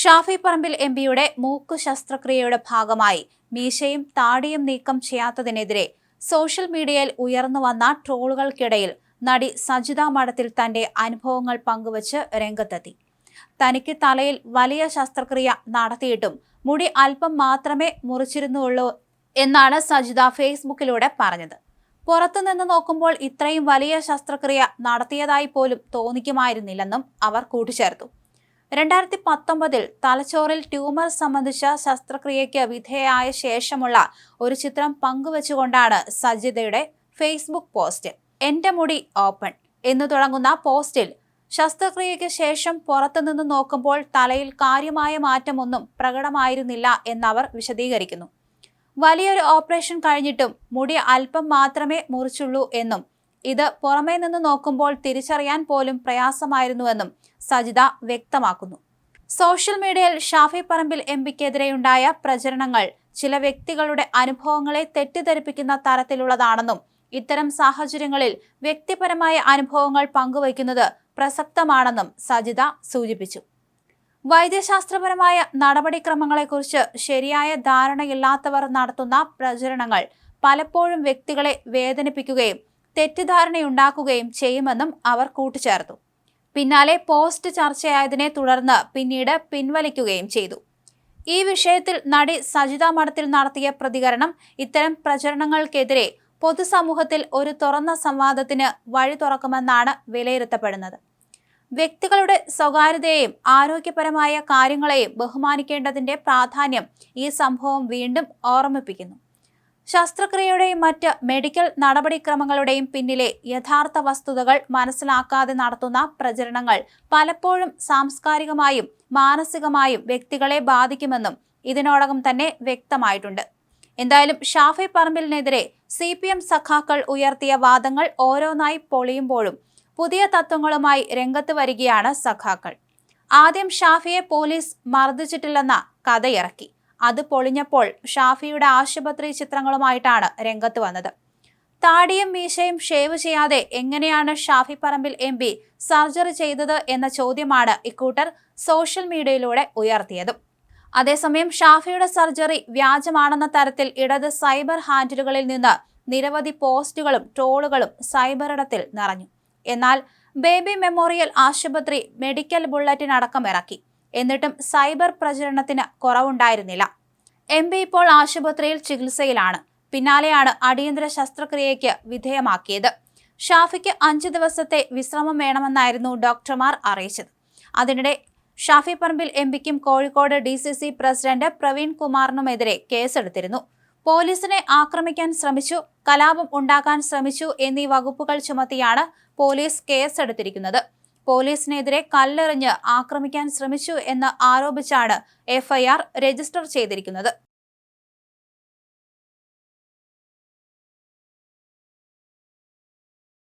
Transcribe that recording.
Shafi Parambil M പിയുടെ മൂക്ക് ശസ്ത്രക്രിയയുടെ ഭാഗമായി മീശയും താടിയും നീക്കം ചെയ്യാത്തതിനെതിരെ സോഷ്യൽ മീഡിയയിൽ ഉയർന്നു വന്ന ട്രോളുകൾക്കിടയിൽ നടി സജിത മഠത്തിൽ തന്റെ അനുഭവങ്ങൾ പങ്കുവച്ച് രംഗത്തെത്തി. തനിക്ക് തലയിൽ വലിയ ശസ്ത്രക്രിയ നടത്തിയിട്ടും മുടി അല്പം മാത്രമേ മുറിച്ചിരുന്നുള്ളൂ എന്നാണ് സജിത ഫേസ്ബുക്കിലൂടെ പറഞ്ഞത്. പുറത്തുനിന്ന് നോക്കുമ്പോൾ ഇത്രയും വലിയ ശസ്ത്രക്രിയ നടത്തിയതായി പോലും തോന്നിക്കുമായിരുന്നില്ലെന്നും അവർ കൂട്ടിച്ചേർത്തു. രണ്ടായിരത്തി പത്തൊമ്പതിൽ തലച്ചോറിൽ ട്യൂമർ സംബന്ധിച്ച ശസ്ത്രക്രിയയ്ക്ക് വിധേയായ ശേഷമുള്ള ഒരു ചിത്രം പങ്കുവച്ചുകൊണ്ടാണ് സജിതയുടെ ഫേസ്ബുക്ക് പോസ്റ്റ് എന്റെ മുടി ഓപ്പൺ എന്ന് തുടങ്ങുന്ന പോസ്റ്റിൽ ശസ്ത്രക്രിയയ്ക്ക് ശേഷം പുറത്തുനിന്ന് നോക്കുമ്പോൾ തലയിൽ കാര്യമായ മാറ്റമൊന്നും പ്രകടമായിരുന്നില്ല എന്നവർ വിശദീകരിക്കുന്നു. വലിയൊരു ഓപ്പറേഷൻ കഴിഞ്ഞിട്ടും മുടി അല്പം മാത്രമേ മുറിച്ചുള്ളൂ എന്നും ഇത് പുറമേ നിന്ന് നോക്കുമ്പോൾ തിരിച്ചറിയാൻ പോലും പ്രയാസമായിരുന്നുവെന്നും സജിത വ്യക്തമാക്കുന്നു. സോഷ്യൽ മീഡിയയിൽ ഷാഫി പറമ്പിൽ എം പിക്കെതിരെയുണ്ടായ പ്രചരണങ്ങൾ ചില വ്യക്തികളുടെ അനുഭവങ്ങളെ തെറ്റിദ്ധരിപ്പിക്കുന്ന തരത്തിലുള്ളതാണെന്നും ഇത്തരം സാഹചര്യങ്ങളിൽ വ്യക്തിപരമായ അനുഭവങ്ങൾ പങ്കുവയ്ക്കുന്നത് പ്രസക്തമാണെന്നും സജിത സൂചിപ്പിച്ചു. വൈദ്യശാസ്ത്രപരമായ നടപടിക്രമങ്ങളെക്കുറിച്ച് ശരിയായ ധാരണയില്ലാത്തവർ നടത്തുന്ന പ്രചരണങ്ങൾ പലപ്പോഴും വ്യക്തികളെ വേദനിപ്പിക്കുകയും തെറ്റിദ്ധാരണയുണ്ടാക്കുകയും ചെയ്യുമെന്നും അവർ കൂട്ടിച്ചേർത്തു. പിന്നാലെ പോസ്റ്റ് ചർച്ചയായതിനെ തുടർന്ന് പിന്നീട് പിൻവലിക്കുകയും ചെയ്തു. ഈ വിഷയത്തിൽ നടി സജിത മഠത്തിൽ നടത്തിയ പ്രതികരണം ഇത്തരം പ്രചരണങ്ങൾക്കെതിരെ പൊതുസമൂഹത്തിൽ ഒരു തുറന്ന സംവാദത്തിന് വഴി തുറക്കുമെന്നാണ് വിലയിരുത്തപ്പെടുന്നത്. വ്യക്തികളുടെ സ്വകാര്യതയെയും ആരോഗ്യപരമായ കാര്യങ്ങളെയും ബഹുമാനിക്കേണ്ടതിന്റെ പ്രാധാന്യം ഈ സംഭവം വീണ്ടും ഓർമ്മിപ്പിക്കുന്നു. ശസ്ത്രക്രിയയുടെയും മറ്റ് മെഡിക്കൽ നടപടിക്രമങ്ങളുടെയും പിന്നിലെ യഥാർത്ഥ വസ്തുതകൾ മനസ്സിലാക്കാതെ നടത്തുന്ന പ്രചരണങ്ങൾ പലപ്പോഴും സാംസ്കാരികമായും മാനസികമായും വ്യക്തികളെ ബാധിക്കുമെന്നും ഇതിനോടകം തന്നെ വ്യക്തമായിട്ടുണ്ട്. എന്തായാലും ഷാഫി പറമ്പിലിനെതിരെ സി പി എം സഖാക്കൾ ഉയർത്തിയ വാദങ്ങൾ ഓരോന്നായി പൊളിയുമ്പോഴും പുതിയ തത്വങ്ങളുമായി രംഗത്ത് വരികയാണ് സഖാക്കൾ. ആദ്യം ഷാഫിയെ പോലീസ് മർദ്ദിച്ചിട്ടില്ലെന്ന കഥയിറക്കി. അത് പൊളിഞ്ഞപ്പോൾ ഷാഫിയുടെ ആശുപത്രി ചിത്രങ്ങളുമായിട്ടാണ് രംഗത്ത് വന്നത്. താടിയും മീശയും ഷേവ് ചെയ്യാതെ എങ്ങനെയാണ് Shafi Parambil M P surgery ചെയ്തത് എന്ന ചോദ്യമാണ് ഇക്കൂട്ടർ സോഷ്യൽ മീഡിയയിലൂടെ ഉയർത്തിയത്. അതേസമയം ഷാഫിയുടെ സർജറി വ്യാജമാണെന്ന തരത്തിൽ ഇടത് സൈബർ ഹാൻഡിലുകളിൽ നിന്ന് നിരവധി പോസ്റ്റുകളും ട്രോളുകളും സൈബറിടത്തിൽ നിറഞ്ഞു. എന്നാൽ ബേബി മെമ്മോറിയൽ ആശുപത്രി മെഡിക്കൽ ബുള്ളറ്റിൻ അടക്കം ഇറക്കി. എന്നിട്ടും സൈബർ പ്രചരണത്തിന് കുറവുണ്ടായിരുന്നില്ല. എം പി ഇപ്പോൾ ആശുപത്രിയിൽ ചികിത്സയിലാണ്. പിന്നാലെയാണ് അടിയന്തര ശസ്ത്രക്രിയയ്ക്ക് വിധേയമാക്കിയത്. ഷാഫിക്ക് അഞ്ചു ദിവസത്തെ വിശ്രമം വേണമെന്നായിരുന്നു ഡോക്ടർമാർ അറിയിച്ചത്. അതിനിടെ ഷാഫി പറമ്പിൽ എം പിക്കും Kozhikode D C C president Praveen കുമാറിനുമെതിരെ കേസെടുത്തിരുന്നു. പോലീസിനെ ആക്രമിക്കാൻ ശ്രമിച്ചു കലാപം ഉണ്ടാക്കാൻ ശ്രമിച്ചു എന്നീ വകുപ്പുകൾ ചുമത്തിയാണ് പോലീസ് കേസെടുത്തിരിക്കുന്നത്. പോലീസിനെതിരെ കല്ലെറിഞ്ഞ് ആക്രമിക്കാൻ ശ്രമിച്ചു എന്ന് ആരോപിച്ചാണ് എഫ്ഐആർ രജിസ്റ്റർ ചെയ്തിരിക്കുന്നത്.